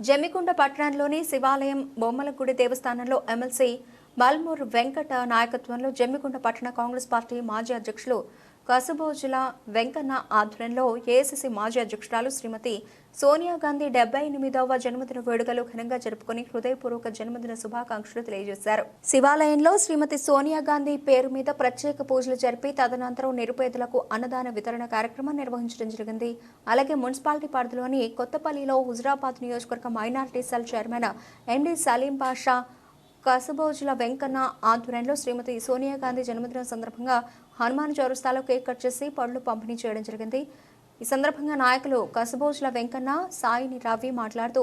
జమ్మికుండ పట్టణంలోని శివాలయం బొమ్మల గుడి దేవస్థానంలో ఎమ్మెల్సీ మల్మూర్ వెంకట నాయకత్వంలో జమ్మికుండ పట్టణ కాంగ్రెస్ పార్టీ మాజీ అధ్యక్షులు కసుబోజుల వెంకన్న ఆధ్వర్యంలో ఏఐసిసి మాజీ అధ్యక్షురాలు శ్రీమతి సోనియా గాంధీ డెబ్బై ఎనిమిదవ జన్మదిన వేడుకలు ఘనంగా జరుపుకుని హృదయపూర్వక జన్మదిన శుభాకాంక్షలు తెలియజేశారు. శివాలయంలో శ్రీమతి సోనియా గాంధీ పేరు మీద ప్రత్యేక పూజలు జరిపి తదనంతరం నిరుపేదలకు అన్నదాన వితరణ కార్యక్రమం నిర్వహించడం జరిగింది. అలాగే మున్సిపాలిటీ పరిధిలోని కొత్తపల్లిలో హుజరాబాద్ నియోజకవర్గ minority cell chairman MD Saleem Pasha Kasabojula Venkanna ఆధ్వర్యంలో శ్రీమతి సోనియా గాంధీ జన్మదినం సందర్భంగా హనుమాన్ చౌరస్తాలో కేక్ కట్ చేసి పళ్ళు పంపిణీ చేయడం జరిగింది. ఈ సందర్భంగా నాయకులు కసబోజుల వెంకన్న సాయిని రవి మాట్లాడుతూ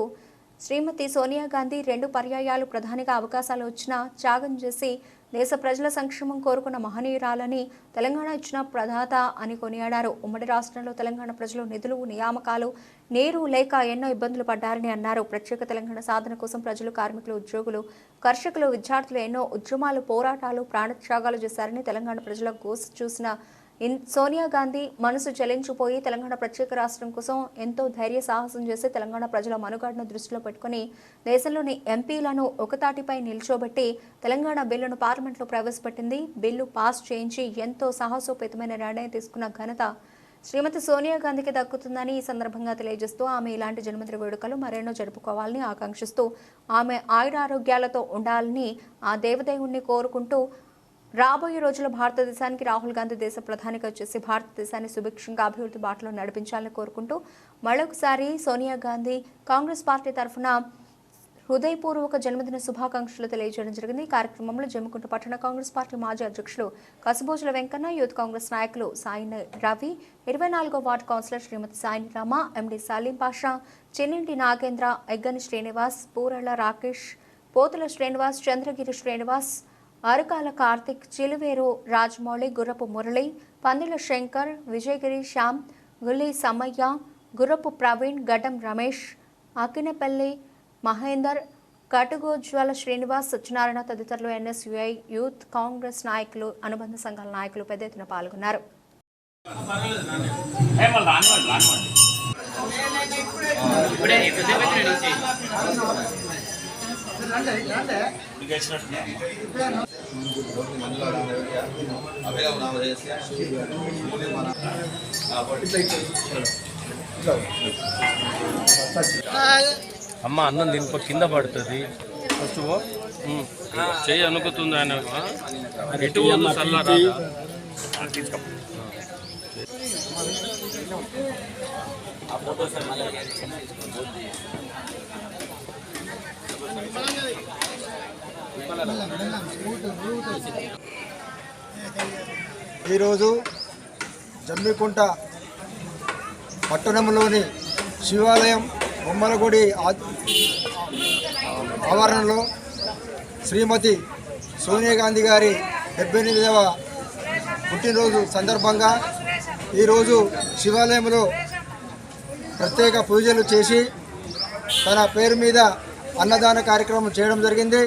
శ్రీమతి సోనియా గాంధీ రెండు పర్యాయాలు ప్రధానిగా అవకాశాలు వచ్చినా త్యాగం చేసి దేశ ప్రజల సంక్షేమం కోరుకున్న మహనీయురాలని తెలంగాణ ఇచ్చిన ప్రదాత అని కొనియాడారు. ఉమ్మడి రాష్ట్రంలో తెలంగాణ ప్రజలు నిధులు నియామకాలు నీరు లేక ఎన్నో ఇబ్బందులు పడ్డారని అన్నారు. ప్రత్యేక తెలంగాణ సాధన కోసం ప్రజలు కార్మికులు ఉద్యోగులు కర్షకులు విద్యార్థులు ఎన్నో ఉద్యమాలు పోరాటాలు ప్రాణత్యాగాలు చేశారని తెలంగాణ ప్రజల గోసు చూసిన సోనియా గాంధీ మనసు చలించిపోయి తెలంగాణ ప్రత్యేక రాష్ట్రం కోసం ఎంతో ధైర్య సాహసం చేసి తెలంగాణ ప్రజల మనుగడను దృష్టిలో పెట్టుకుని దేశంలోని ఎంపీలను ఒకతాటిపై నిల్చోబెట్టి తెలంగాణ బిల్లును పార్లమెంట్లో ప్రవేశపెట్టింది. బిల్లు పాస్ చేయించి ఎంతో సాహసోపేతమైన నిర్ణయం తీసుకున్న ఘనత శ్రీమతి సోనియా గాంధీకి దక్కుతుందని ఈ సందర్భంగా తెలియజేస్తూ ఆమె ఇలాంటి జన్మదిన వేడుకలు మరెన్నో జరుపుకోవాలని ఆకాంక్షిస్తూ ఆమె ఆయురారోగ్యాలతో ఉండాలని ఆ దేవదేవుణ్ణి కోరుకుంటూ రాబోయే రోజుల్లో భారతదేశానికి రాహుల్ గాంధీ దేశ ప్రధానిగా వచ్చేసి భారతదేశాన్ని సుభిక్షంగా అభివృద్ధి బాటలో నడిపించాలని కోరుకుంటూ మరొకసారి సోనియా గాంధీ కాంగ్రెస్ పార్టీ తరఫున హృదయపూర్వక జన్మదిన శుభాకాంక్షలు తెలియజేయడం జరిగింది. కార్యక్రమంలో జమ్మికుంట పట్టణ కాంగ్రెస్ పార్టీ మాజీ అధ్యక్షులు కసుబోజుల వెంకన్న యూత్ కాంగ్రెస్ నాయకులు సాయిని రవి ఇరవై నాలుగో వార్డు కౌన్సిలర్ శ్రీమతి సాయిని రామ ఎండి సలీం పాషా చెన్నింటి నాగేంద్ర ఎగ్గని శ్రీనివాస్ పూరళ్ళ రాకేష్ పోతుల శ్రీనివాస్ చంద్రగిరి శ్రీనివాస్ అరకాల కార్తిక్ చిలువేరు రాజమౌళి గుర్రపు మురళి పందిల శంకర్ విజయగిరి శ్యామ్ గుల్లి సమ్మయ్య గుర్రపు ప్రవీణ్ గడ్డం రమేష్ అకినపల్లి మహేందర్ కటుగోజ్వల శ్రీనివాస్ సత్యనారాయణ తదితరులు ఎన్ఎస్యుఐ యూత్ కాంగ్రెస్ నాయకులు అనుబంధ సంఘాల నాయకులు పెద్ద ఎత్తున పాల్గొన్నారు. ఇప్పుడే అమ్మ అన్నం దీనిపై కింద పడుతుంది. ఫస్ట్ చెయ్యి అనుకుతుంది ఆయన. ఎటు పోదు చల్ల రాదా? ఈరోజు జమ్మికుంట పట్టణంలోని శివాలయం బొమ్మలగుడి ఆవరణలో శ్రీమతి సోనియా గాంధీ గారి డెబ్బై ఎనిమిదవ పుట్టినరోజు సందర్భంగా ఈరోజు శివాలయంలో ప్రత్యేక పూజలు చేసి తన పేరు మీద అన్నదాన కార్యక్రమం చేయడం జరిగింది.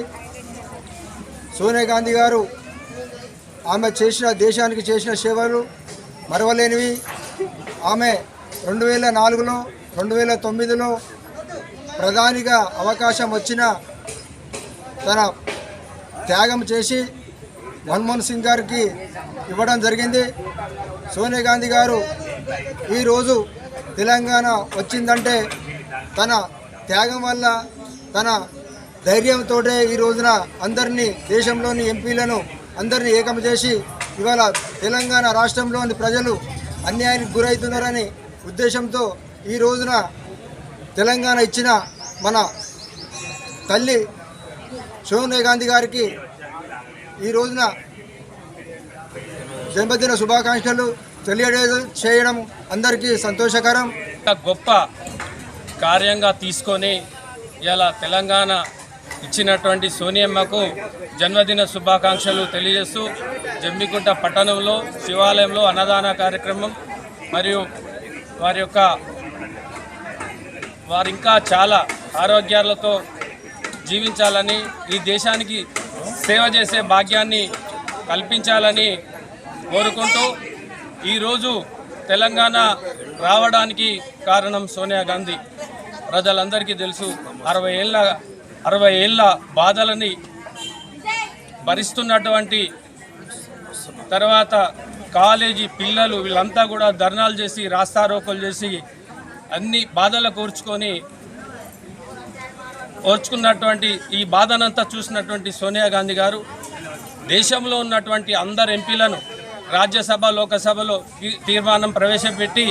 సోనియా గాంధీ గారు ఆమె చేసిన దేశానికి చేసిన సేవలు మరవలేనివి. ఆమె రెండు వేల నాలుగులో రెండు వేల తొమ్మిదిలో ప్రధానిగా అవకాశం వచ్చిన తన త్యాగం చేసి మన్మోహన్ సింగ్ గారికి ఇవ్వడం జరిగింది. సోనియా గాంధీ గారు ఈరోజు తెలంగాణ వచ్చిందంటే తన త్యాగం వల్ల తన ధైర్యంతోటే ఈ రోజున అందరినీ దేశంలోని ఎంపీలను అందరినీ ఏకం చేసి ఇవాళ తెలంగాణ రాష్ట్రంలోని ప్రజలు అన్యాయానికి గురవుతున్నారని ఉద్దేశంతో ఈ రోజున తెలంగాణ ఇచ్చిన మన తల్లి సోనియా గాంధీ గారికి ఈ రోజున జన్మదిన శుభాకాంక్షలు తెలియజే చేయడం అందరికీ సంతోషకరం. గొప్ప కార్యంగా తీసుకొని ఇలా తెలంగాణ ఇచ్చినటువంటి సోనియమ్మకు జన్మదిన శుభాకాంక్షలు తెలియజేస్తూ జమ్మికుంట పట్టణంలో శివాలయంలో అన్నదాన కార్యక్రమం మరియు వారి యొక్క వారు ఇంకా చాలా ఆరోగ్యాలతో జీవించాలని ఈ దేశానికి సేవ చేసే భాగ్యాన్ని కల్పించాలని కోరుకుంటూ ఈరోజు తెలంగాణ రావడానికి కారణం సోనియా గాంధీ. ప్రజలందరికీ తెలుసు అరవై ఏళ్ళ అరవై ఏళ్ళ బాధలని భరిస్తున్నటువంటి తర్వాత కాలేజీ పిల్లలు వీళ్ళంతా కూడా ధర్నాలు చేసి రాస్తారోకలు చేసి అన్ని బాధలు కూర్చుకొని ఓర్చుకున్నటువంటి ఈ బాధనంతా చూసినటువంటి సోనియా గాంధీ గారు దేశంలో ఉన్నటువంటి అందరు ఎంపీలను రాజ్యసభ లోకసభలో తీర్మానం ప్రవేశపెట్టి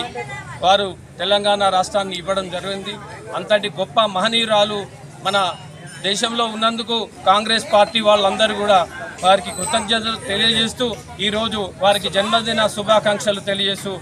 వారు తెలంగాణ రాష్ట్రాన్ని ఇవ్వడం జరిగింది. అంతటి గొప్ప మహనీయురాలు మన దేశంలో ఉన్నందుకు కాంగ్రెస్ పార్టీ వాళ్ళందరూ కూడా వారికి కృతజ్ఞతలు తెలియజేస్తూ ఈరోజు వారికి జన్మదిన శుభాకాంక్షలు తెలియజేస్తూ